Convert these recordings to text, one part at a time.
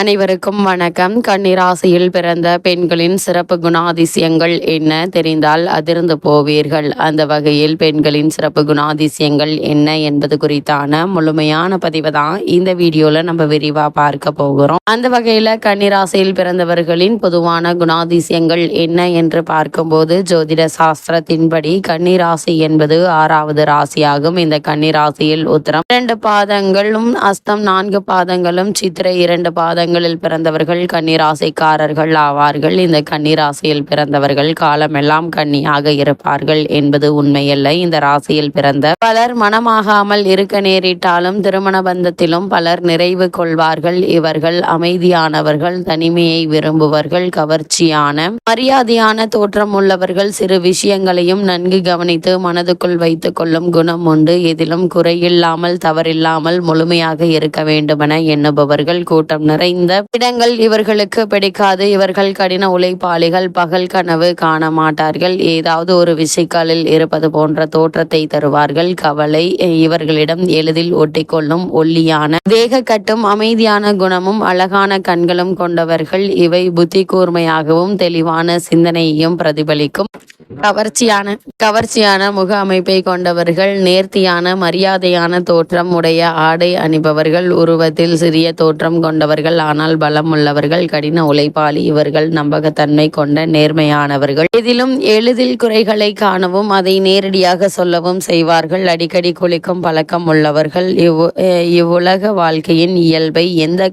அனைவருக்கும் வணக்கம். கன்னிராசியில் பிறந்த பெண்களின் சிறப்பு குணாதிசயங்கள் என்ன? தெரிந்தால் அதிர்ந்து போவீர்கள். அந்த வகையில் பெண்களின் சிறப்பு குணாதிசயங்கள் என்ன என்பது குறித்தான முழுமையான பதிவு தான் இந்த வீடியோல நம்ம விரிவா பார்க்க போகிறோம். அந்த வகையில கன்னிராசியில் பிறந்தவர்களின் பொதுவான குணாதிசயங்கள் என்ன என்று பார்க்கும்போது ஜோதிட சாஸ்திரத்தின்படி கன்னிராசி என்பது ஆறாவது ராசியாகும். இந்த கன்னிராசியில் உத்தரம் இரண்டு பாதங்களும் அஸ்தம் நான்கு பாதங்களும் சித்திரை இரண்டு பாதங்கள் பாதங்களில் பிறந்தவர்கள் கண்ணீராசைக்காரர்கள் ஆவார்கள். இந்த கன்னிராசியில் பிறந்தவர்கள் காலமெல்லாம் கன்னியாக இருப்பார்கள் என்பது உண்மையல்ல. இந்த ராசியில் பிறந்த பலர் மனமாகாமல் இருக்க நேரிட்டாலும் திருமண பந்தத்திலும் பலர் நிறைவு கொள்வார்கள். இவர்கள் அமைதியானவர்கள் தனிமையை விரும்புவர்கள் கவர்ச்சியான மரியாதையான தோற்றம் உள்ளவர்கள். சிறு விஷயங்களையும் நன்கு கவனித்து மனதுக்குள் வைத்துக் கொள்ளும் குணம் உண்டு. எதிலும் குறையில்லாமல் தவறில்லாமல் முழுமையாக இருக்க வேண்டுமென எண்ணுபவர்கள் கூட்டம் நிறைந்த இடங்கள் இவர்களுக்கு பிடிக்காது. இவர்கள் கடின உழைப்பாளிகள் பகல் கனவு காண மாட்டார்கள் ஏதாவது ஒரு விசைக்காலில் இருப்பது போன்ற தோற்றத்தை தருவார்கள். கவலை இவர்களிடம் எளிதில் ஒட்டிக்கொள்ளும் ஒல்லியான தேக கட்டும் அமைதியான குணமும் அழகான கண்களும் கொண்டவர்கள். இவை புத்தி கூர்மையாகவும் தெளிவான சிந்தனையையும் பிரதிபலிக்கும். கவர்ச்சியான கவர்ச்சியான முக அமைப்பை கொண்டவர்கள் நேர்த்தியான மரியாதையான தோற்றம் உடைய ஆடை அணிபவர்கள் உருவத்தில் சிறிய தோற்றம் கொண்டவர்கள் ஆனால் பலம் உள்ளவர்கள் கடின உழைப்பாளி இவர்கள் நம்பகத்தன்மை கொண்ட நேர்மையானவர்கள். இதிலும் எளிதில் குறைகளை காணவும் அதை நேரடியாக சொல்லவும் செய்வார்கள். அடிக்கடி குளிக்கும் பழக்கம் உள்ளவர்கள் இவ் இவ்வுலக வாழ்க்கையின் இயல்பை எந்த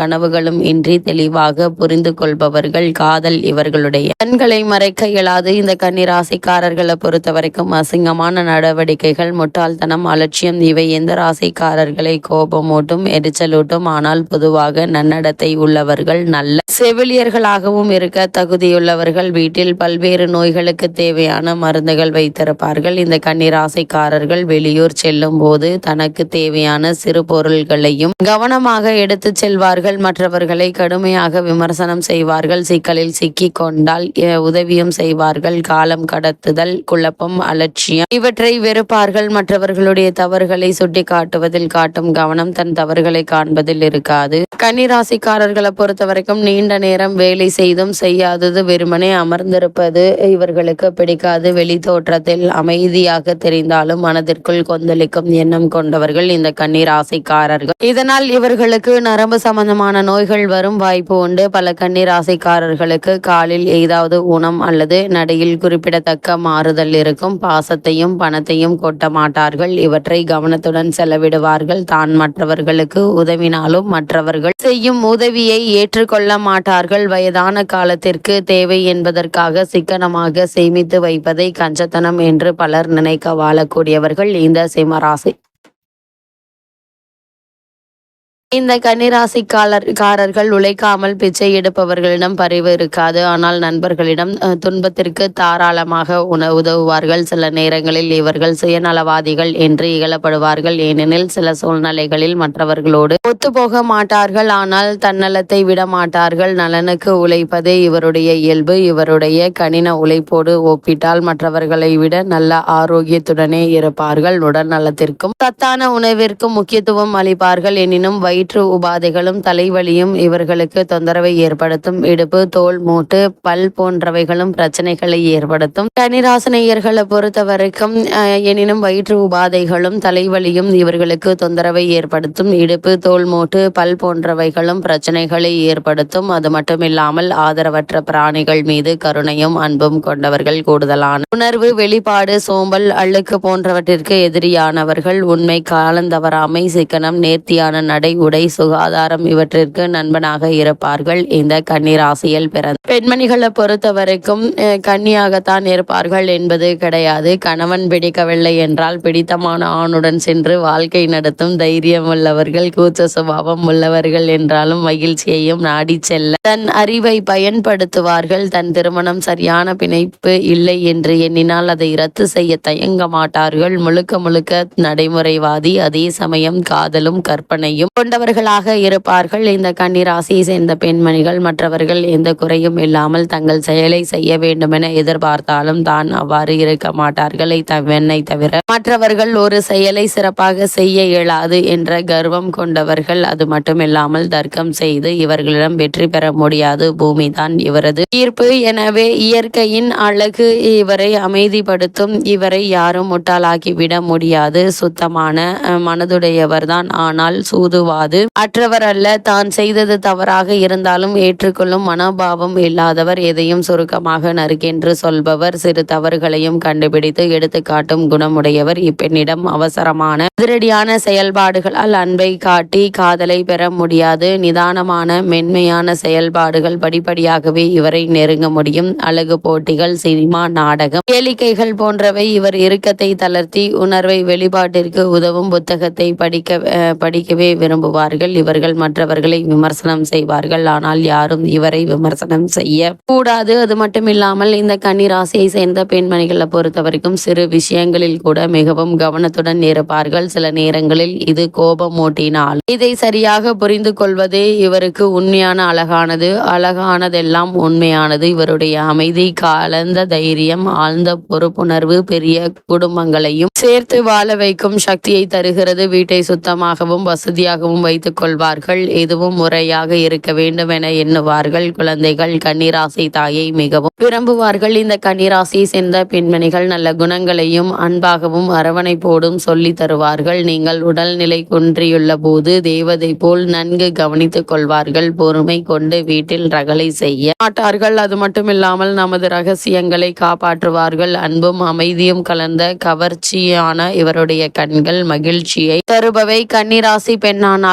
கனவுகளும் இன்றி தெளிவாக புரிந்து கொள்பவர்கள் காதல் இவர்களுடைய கண்களை மறைக்க இயலாது. இந்த ராசிக்காரர்களை பொறுத்த வரைக்கும் அசிங்கமான நடவடிக்கைகள் முட்டாள்தனம் அலட்சியம் இவை எந்த ராசிக்காரர்களை கோபமூட்டும் எரிச்சலூட்டும் ஆனால் பொதுவாக நன்னடத்தை உள்ளவர்கள் நல்ல செவிலியர்களாகவும் இருக்க தகுதியுள்ளவர்கள் வீட்டில் பல்வேறு நோய்களுக்கு தேவையான மருந்துகள் வைத்திருப்பார்கள். இந்த கன்னிராசிக்காரர்கள் வெளியூர் செல்லும் போது தனக்கு தேவையான சிறு பொருள்களையும் கவனமாக எடுத்துச் செல்வார்கள். மற்றவர்களை கடுமையாக விமர்சனம் செய்வார்கள். சிக்கலில் சிக்கிக் கொண்டால் உதவியும் செய்வார்கள். காலம் கடத்துதல் குழப்பம் அலட்சியம் இவற்றை வெறுப்பார்கள். மற்றவர்களுடைய தவறுகளை சுட்டி காட்டுவதில் காட்டும் கவனம் தன் தவறுகளை காண்பதில் இருக்காது. கன்னிராசிக்காரர்களை பொறுத்த வரைக்கும் நீண்ட நேரம் வேலை செய்தும் செய்யாதது வெறுமனே அமர்ந்திருப்பது இவர்களுக்கு பிடிக்காது. வெளி தோற்றத்தில் அமைதியாக தெரிந்தாலும் மனதிற்குள் கொந்தளிக்கும் எண்ணம் கொண்டவர்கள் இந்த கன்னிராசிக்காரர்கள். இதனால் இவர்களுக்கு நரம்பு சம்பந்தமான நோய்கள் வரும் வாய்ப்பு உண்டு. பல கன்னிராசிக்காரர்களுக்கு காலில் ஏதாவது ஊனம் அல்லது நடையில் குறிப்பிடத்தக்க மாறுதல் இருக்கும். பாசத்தையும் பணத்தையும் கொட்ட மாட்டார்கள். இவற்றை கவனத்துடன் செலவிடுவார்கள். தான் மற்றவர்களுக்கு உதவினாலும் மற்றவர்கள் செய்யும் உதவியை ஏற்றுக்கொள்ள மாட்டார்கள். வயதான காலத்திற்கு தேவை என்பதற்காக சிக்கனமாக சேமித்து வைப்பதை கஞ்சத்தனம் என்று பலர் நினைக்க வாழக்கூடியவர்கள் இந்த சிம்மராசி இந்த கன்னிராசிக்காரர்கள் உழைக்காமல் பிச்சை எடுப்பவர்களிடம் பரிவு இருக்காது. ஆனால் நண்பர்களிடம் துன்பத்திற்கு தாராளமாக உண உதவுவார்கள். சில நேரங்களில் இவர்கள் சுயநலவாதிகள் என்று இகழப்படுவார்கள். ஏனெனில் சில சூழ்நிலைகளில் மற்றவர்களோடு ஒத்துப்போக மாட்டார்கள். ஆனால் தன்னலத்தை விட மாட்டார்கள். நலனுக்கு உழைப்பது இவருடைய இயல்பு. இவருடைய கனின உழைப்போடு ஒப்பிட்டால் மற்றவர்களை விட நல்ல ஆரோக்கியத்துடனே இருப்பார்கள். உடல் நலத்திற்கும் சத்தான உணவிற்கும் முக்கியத்துவம் அளிப்பார்கள். எனினும் வயிற்று உபாதைகளும் தலைவலியும் இவர்களுக்கு தொந்தரவை ஏற்படுத்தும். இடுப்பு தோல் மூட்டு பல் போன்றவைகளும் பிரச்சனைகளை ஏற்படுத்தும். கனிராசனையர்களை பொறுத்த வரைக்கும் எனினும் வயிற்று உபாதைகளும் தலைவலியும் இவர்களுக்கு தொந்தரவை ஏற்படுத்தும். இடுப்பு தோல் மூட்டு பல் போன்றவைகளும் பிரச்சனைகளை ஏற்படுத்தும். அது மட்டுமில்லாமல் ஆதரவற்ற பிராணிகள் மீது கருணையும் அன்பும் கொண்டவர்கள் கூடுதலான உணர்வு வெளிப்பாடு சோம்பல் அழுக்கு போன்றவற்றிற்கு எதிரியானவர்கள் உண்மை காலந்தவறாமை சிக்கனம் நேர்த்தியான நடை உடை சுகாதாரம் இவற்றிற்கு நண்பனாக இருப்பார்கள். இந்த கன்னிராசியில் பிறந்த பெண்மணிகளை பொறுத்த வரைக்கும் கன்னியாகத்தான் இருப்பார்கள் என்பது கிடையாது. கணவன் பிடிக்கவில்லை என்றால் பிடித்தமான ஆணுடன் சென்று வாழ்க்கை நடத்தும் தைரியம் உள்ளவர்கள் கூச்ச சுபாவம் உள்ளவர்கள் என்றாலும் மகிழ்ச்சியையும் நாடி செல்ல தன் அறிவை பயன்படுத்துவார்கள். தன் திருமணம் சரியான பிணைப்பு இல்லை என்று எண்ணினால் அதை ரத்து செய்ய தயங்க மாட்டார்கள். முழுக்க முழுக்க நடைமுறைவாதி அதே சமயம் காதலும் கற்பனையும் கொண்ட சிறந்தவர்களாக இருப்பார்கள். இந்த கன்னிராசியை சேர்ந்த பெண்மணிகள் மற்றவர்கள் எந்த குறையும் இல்லாமல் தங்கள் செயலை செய்ய வேண்டுமென எதிர்பார்த்தாலும் தான் அவ்வாறு இருக்க மாட்டார்கள். தவென்னை தவிர மற்றவர்கள் ஒரு செயலை சிறப்பாக செய்ய இயலாது என்ற கர்வம் கொண்டவர்கள் அது மட்டுமில்லாமல் தர்க்கம் செய்து இவர்களிடம் வெற்றி பெற முடியாது. பூமிதான் இவரது தீர்ப்பு எனவே இயற்கையின் அழகு இவரை அமைதிப்படுத்தும். இவரை யாரும் முட்டாளாக்கிவிட முடியாது. சுத்தமான மனதுடையவர்தான். ஆனால் கூடாது அற்றவர் அல்ல தான் செய்தது தவறாக இருந்தாலும் ஏற்றுக்கொள்ளும் மனோபாவம் இல்லாதவர் எதையும் சுருக்கமாக நறுக்கென்று சொல்பவர். சிறு தவறுகளையும் கண்டுபிடித்து எடுத்துக்காட்டும் குணமுடையவர். இப்பெண்ணிடம் அவசரமான அதிரடியான செயல்பாடுகளால் அன்பை காட்டி காதலை பெற முடியாது. நிதானமான மென்மையான செயல்பாடுகள் படிப்படியாகவே இவரை நெருங்க முடியும். அழகு போட்டிகள் சினிமா நாடகம் கேளிக்கைகள் போன்றவை இவர் இறுக்கத்தை தளர்த்தி உணர்வை வெளிப்பாட்டிற்கு உதவும் புத்தகத்தை படிக்க படிக்கவே விரும்புவார். போவார்கள் இவர்கள் மற்றவர்களை விமர்சனம் செய்வார்கள். ஆனால் யாரும் இவரை விமர்சனம் செய்ய கூடாது. அது மட்டுமில்லாமல் இந்த கன்னிராசியை சேர்ந்த பெண்மணிகளை பொறுத்த வரைக்கும் சிறு விஷயங்களில் கூட மிகவும் கவனத்துடன் இருப்பார்கள். சில நேரங்களில் இது கோபம் ஓட்டினால் இதை சரியாக புரிந்து கொள்வதே இவருக்கு உண்மையான அழகானது. அழகானதெல்லாம் உண்மையானது. இவருடைய அமைதி கலந்த தைரியம் ஆழ்ந்த பொறுப்புணர்வு பெரிய குடும்பங்களையும் சேர்த்து வாழ வைக்கும் சக்தியை தருகிறது. வீட்டை சுத்தமாகவும் வசதியாகவும் வைத்துக் கொள்வார்கள் எதுவும் முறையாக இருக்க வேண்டும் என எண்ணுவார்கள். குழந்தைகள் கன்னிராசி தாயை மிகவும் விரும்புவார்கள். இந்த கன்னிராசியை சேர்ந்த பெண்மணிகள் நல்ல குணங்களையும் அன்பாகவும் அரவணைப்போடும் சொல்லி தருவார்கள். நீங்கள் உடல்நிலை குன்றியுள்ள போது தேவதை போல் நன்கு கவனித்துக் கொள்வார்கள். பொறுமை கொண்டு வீட்டில் ரகளை செய்ய மாட்டார்கள். அது மட்டுமில்லாமல் நமது ரகசியங்களை காப்பாற்றுவார்கள். அன்பும் அமைதியும் கலந்த கவர்ச்சியான இவருடைய கண்கள் மகிழ்ச்சியை தருபவை. கன்னிராசி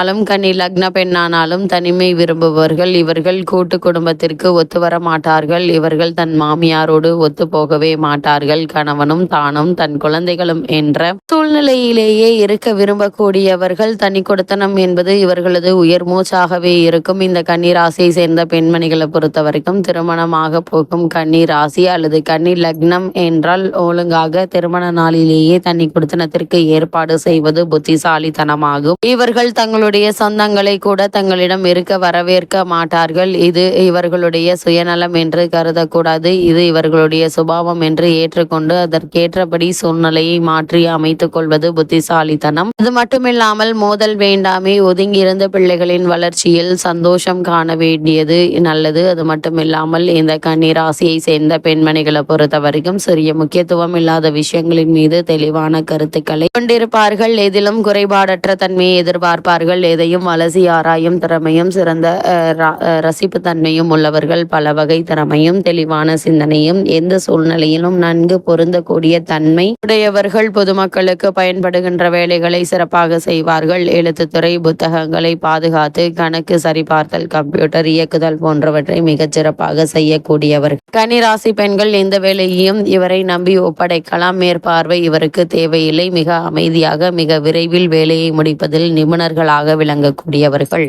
ஆனாலும் கன்னி லக்ன பெண்ணானாலும் தனிமை விரும்புபவர்கள் இவர்கள் கூட்டு குடும்பத்திற்கு ஒத்து வர மாட்டார்கள். இவர்கள் தன் மாமியாரோடு ஒத்து போகவே மாட்டார்கள். கணவனும் தானும் தன் குழந்தைகளும் என்ற சூழ்நிலையிலேயே இருக்க விரும்பக்கூடியவர்கள் தனி கொடுத்தனம் என்பது இவர்களது உயர் மூச்சாகவே இருக்கும். இந்த கன்னிராசியை சேர்ந்த பெண்மணிகளை பொறுத்த வரைக்கும் திருமணமாக போகும் கன்னிராசி அல்லது கன்னி லக்னம் என்றால் ஒழுங்காக திருமண நாளிலேயே தனி கொடுத்தனத்திற்கு ஏற்பாடு செய்வது புத்திசாலித்தனமாகும். இவர்கள் தங்களுடைய சொந்தங்களை கூட தங்களிடம் இருக்க வரவேற்க மாட்டார்கள். இது இவர்களுடைய சுயநலம் என்று கருதக்கூடாது. இது இவர்களுடைய சுபாவம் என்று ஏற்றுக்கொண்டு அதற்கேற்றபடி சூழ்நிலையை மாற்றி அமைத்துக் கொள்வது புத்திசாலித்தனம். அது மட்டுமில்லாமல் மோதல் வேண்டாமே ஒதுங்கியிருந்த பிள்ளைகளின் வளர்ச்சியில் சந்தோஷம் காண வேண்டியது நல்லது. அது மட்டுமில்லாமல் இந்த கன்னிராசியை சேர்ந்த பெண்மணிகளை பொறுத்த வரைக்கும் சிறிய முக்கியத்துவம் இல்லாத விஷயங்களின் மீது தெளிவான கருத்துக்களை கொண்டிருப்பார்கள். எதிலும் குறைபாடற்ற தன்மையை எதிர்பார்ப்பார்கள். எதையும் அலசி ஆராயும் திறமையும் சிறந்த ரசிப்பு தன்மையும் உள்ளவர்கள் பல வகை திறமையும் தெளிவான சிந்தனையும் எந்த சூழ்நிலையிலும் நன்கு பொருந்தக்கூடிய தன்மை உடையவர்கள் பொதுமக்களுக்கு பயன்படுகின்ற வேலைகளை சிறப்பாக செய்வார்கள். எழுத்துத்துறை புத்தகங்களை பாதுகாத்து கணக்கு சரிபார்த்தல் கம்ப்யூட்டர் இயக்குதல் போன்றவற்றை மிகச் சிறப்பாக செய்யக்கூடியவர். கன்னிராசி பெண்கள் எந்த வேலையையும் இவரை நம்பி ஒப்படைக்கலாம். மேற்பார்வை இவருக்கு தேவையில்லை. மிக அமைதியாக மிக விரைவில் வேலையை முடிப்பதில் நிபுணர்களாக விளங்கக்கூடியவர்கள்.